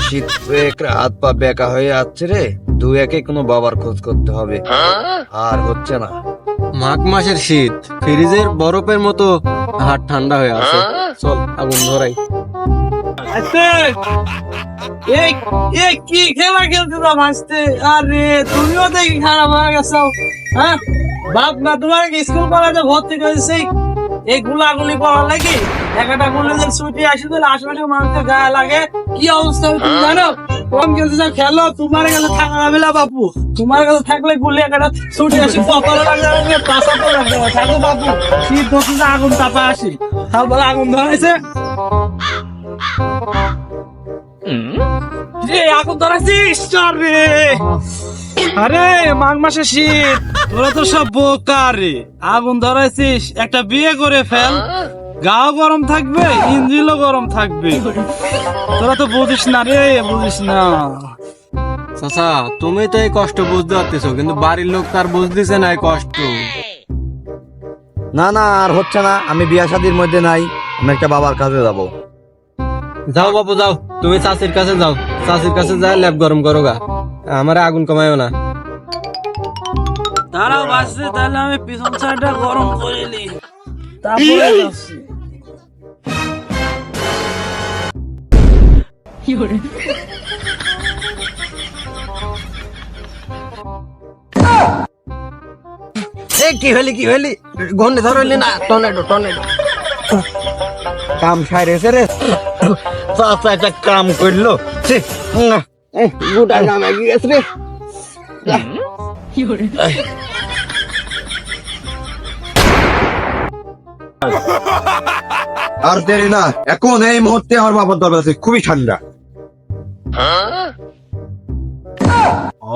শীত এক হাত পা বেকা হয়ে যাচ্ছে রে। দু একে কোনো বাবার খোঁজ করতে হবে। আর হচ্ছে না। মাঘ মাসের শীত। ফ্রিজের বরফের মতো হাত ঠান্ডা হয়ে আছে। চল আগুন ধরাই। এই এই কি খেলা খেলতে তো ভাসতে? আরে তুমিও দেখি খারাপ হয়ে গেছো। হ্যাঁ? বাপ না তোমার কি স্কুল কলেজে ভর্তি করেছে এই গুলাগুলি করার লাগি একটা কলেজের ছুটি আসে দিলে আশেপাশে মানুষের গায়ে লাগে। কি অবস্থা তুমি জানো? কম খেলতে যাও খেলো তোমার কাছে থাকা যাবে না বাপু। তোমার কাছে থাকলে গুলি একটা ছুটি আসি। কপালে লাগে পাশা লাগবে থাকো বাপু। শীত ধরতে আগুন তাপা আসি। তারপরে আগুন ধরাইছে রে আগুন ধরাইছিস রে। আরে মাঘ মাসে শীত। তোরা তো সব বোকা রে। আগুন ধরাইছিস একটা বিয়ে করে ফেল। গাও গরম থাকবে ইঞ্জিলও গরম থাকবে। তোরা তো বুঝিস না রে বুঝিস না। চাচা তুমি তো এই কষ্ট বুঝতে পারতেছো কিন্তু বাড়ির লোক তার বুঝতেছে না এই কষ্ট। না না আর হচ্ছে না আমি বিয়া শাদির মধ্যে নাই আমি একটা বাবার কাছে যাব। যাও বাবু যাও। তুমি চাষির কাছে যাও। চাষির কাছে যায় ল্যাব গরম করো গা। আমার আগুন কমায়ও না। বাঁচছে তাহলে আমি পিছন সাইডটা গরম করে নি তারপরে যাচ্ছি। কি হলি? কি হলি ঘন্টে ধরলি না? Tornado tornado. কাম সাইরেছে রে চাচা একটা কাম করল। ছি, না, এ, গোটা নামে গিয়েছে রে। আর দেরি না এখন এই মুহূর্তে আমার বাবার দরকার আছে খুবই ঠান্ডা।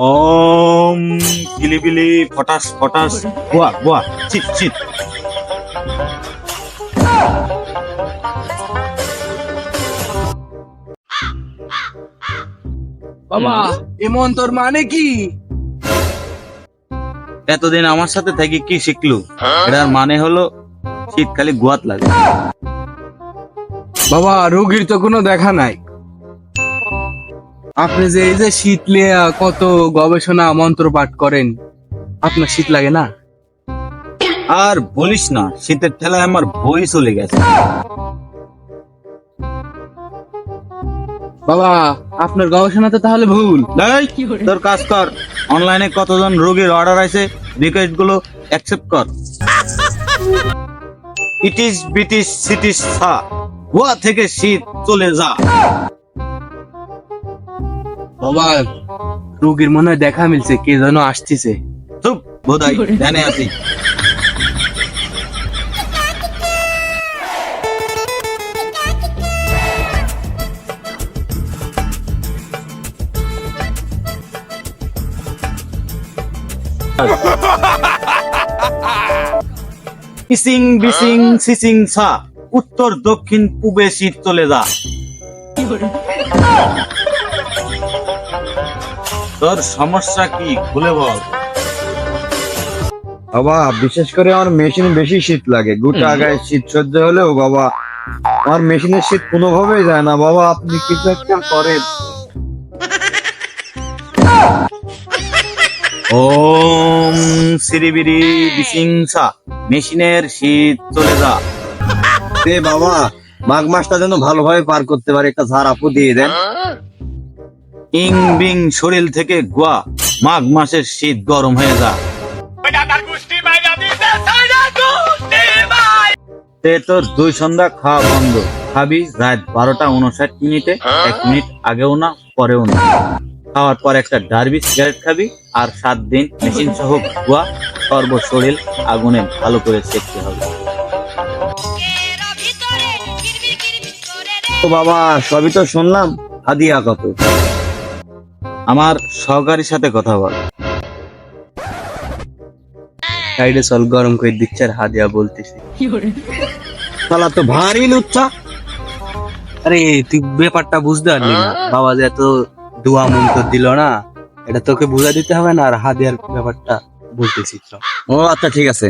ওম কিলিবিলি ফটাস ফটাস। বুয়া বুয়া চিত চিত বাবা এমন তোর মানে কি? এতদিন আমার সাথে থেকে কি শিখলু? এটার মানে হলো শীতকালে গুয়াত লাগে। বাবা রোগীর তো কোনো দেখা নাই। আপনি যে এই যে শীত নিয়ে কত গবেষণা মন্ত্র পাঠ করেন আপনার শীত লাগে না? আর বলিস না শীতের ঠেলায় আমার বই চলে গেছে। বাবা আপনার গবেষণা তো তাহলে ভুল। তোর কাজ কর। অনলাইনে কতজন রোগীর অর্ডার আছে রিকোয়েস্টগুলো অ্যাকসেপ্ট কর। ইটিস বিটিস সিটিস সা গোয়া থেকে শীত চলে যা। বাবা রোগীর মনে দেখা মিলছে কে যেন আসতেছে। চুপ বোধাই জানে আছি। ইসিং বিসিং সিসিং সা। উত্তর দক্ষিণ পূবে শীত চলে যা। তোর সমস্যা কি? খুলে বল। বাবা বিশেষ করে আমার মেশিন বেশি শীত লাগে। গোটা গায়ে শীত সহ্য হলেও বাবা আমার মেশিনের শীত কোনো কোনোভাবেই যায় না। বাবা আপনি কিছু একটা করেন। ওম সিরিবিরি বিসিংসা মেশিনের শীত চলে যা। এ বাবা মাঘ মাসটা যেন ভালোভাবে পার করতে পারে একটা ঝাড় আপু দিয়ে দেন। ইং বিং শরীর থেকে গোয়া মাঘ মাসের শীত গরম হয়ে যা। তে তোর দুই সন্ধ্যা খাওয়া বন্ধ। খাবি রাত বারোটা উনষাট মিনিটে এক মিনিট আগেও না পরেও না। খাওয়ার পর একটা ডার্বি সিগারেট খাবি আর সাত দিন মেশিন সহ গোয়া সর্ব শরীর আগুনে ভালো করে সেকতে হবে। তো বাবা সবই তো শুনলাম। হাদিয়া কত? আমার সহকারীর সাথে কথা বল। সাইডে চল গরম করে দিচ্ছে আর হাদিয়া বলতেছি। তালা তো ভারী লুচ্ছা। আরে তুই ব্যাপারটা বুঝতে পারলি না। বাবা যে এত দোয়া মন্ত্র দিল না এটা তোকে বুঝা দিতে হবে না আর হাদিয়ার ব্যাপারটা বলতেছি তো। ও আচ্ছা ঠিক আছে।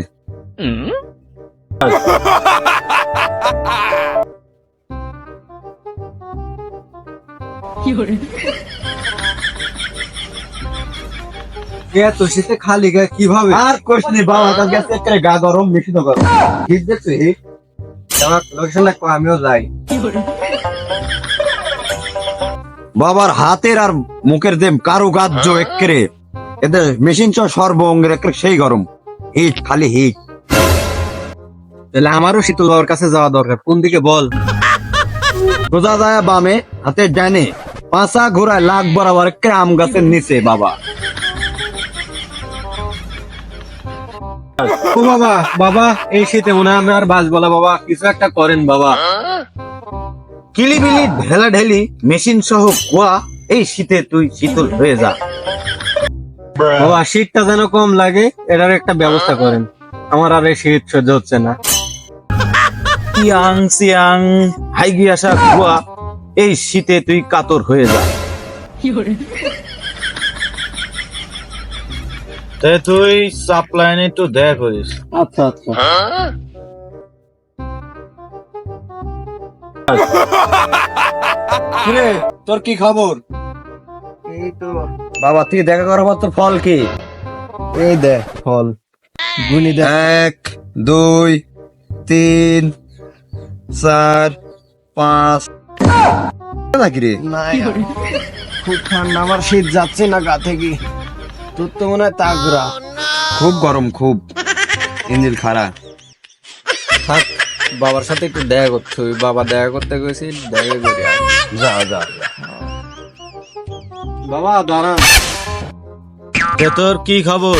এত শীতে খালি গায়ে কীভাবে? আর কোশ নি বাবা তো গেছে করে গা গরম মেশিন গরম। ঠিক দেখছ হিট আমার লোকেশন লাগবে আমিও যাই। বাবার হাতের আর মুখের দেম কারুকার্য একেরে এদের মেশিন চ সর্বঙ্গের একেরে সেই গরম। হিট খালি হিট। তাহলে আমারও শীতল বাবার কাছে যাওয়া দরকার। কোন দিকে বল? সোজা যায় বামে হাতের ডানে। পাঁচা ঘোড়ায় লাখ বরাবর একেরে আম গাছের নিচে বাবা। ও বাবা বাবা এই শীতে মনে হয় আমি আর বাঁচবো না বাবা। কিছু একটা করেন বাবা। কিলিবিলি ঢেলা ঢেলি মেশিন সহ কুয়া এই শীতে তুই শীতল হয়ে যা। বাবা শীতটা যেন কম লাগে এটার একটা ব্যবস্থা করেন। আমার আর এই শীত সহ্য হচ্ছে না। ইয়াং সিয়াং হাইগি আসা কুয়া এই শীতে তুই কাতর হয়ে যা। তুই সাপ্লাইনে একটু দেখা করিস আচ্ছা আচ্ছা। কিরে তোর কি খবর? এই তো। বাবা তুই দেখা করার পর তোর ফল কি? এই দে ফল। গুনি দে এক দুই তিন চার পাঁচ। নাকি রে? না খুব ঠান্ডা আমার শীত যাচ্ছে না গা থেকে। তোর তো মনে হয় তাগরা খুব গরম খুব। ইঞ্জিল খারাপ। বাবার সাথে একটু দেখা করতে হবে। বাবা দেখা করতে গেছি দেখা করি যা যা। বাবা দাঁড়ান তোর কি খবর?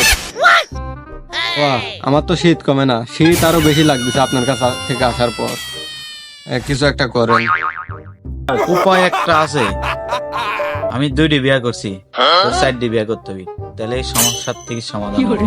বাহ, আমার তো শীত কমে না। শীত আরও বেশি লাগতেছে আপনার কাছে থেকে আসার পর। এ, কিছু একটা করেন। উপায় একটা আছে। আমি দুইটি বিয়া করছি। তোর চারটি বিয়া করতে হবে। তাহলে এই সমস্যার থেকে সমাধান হবে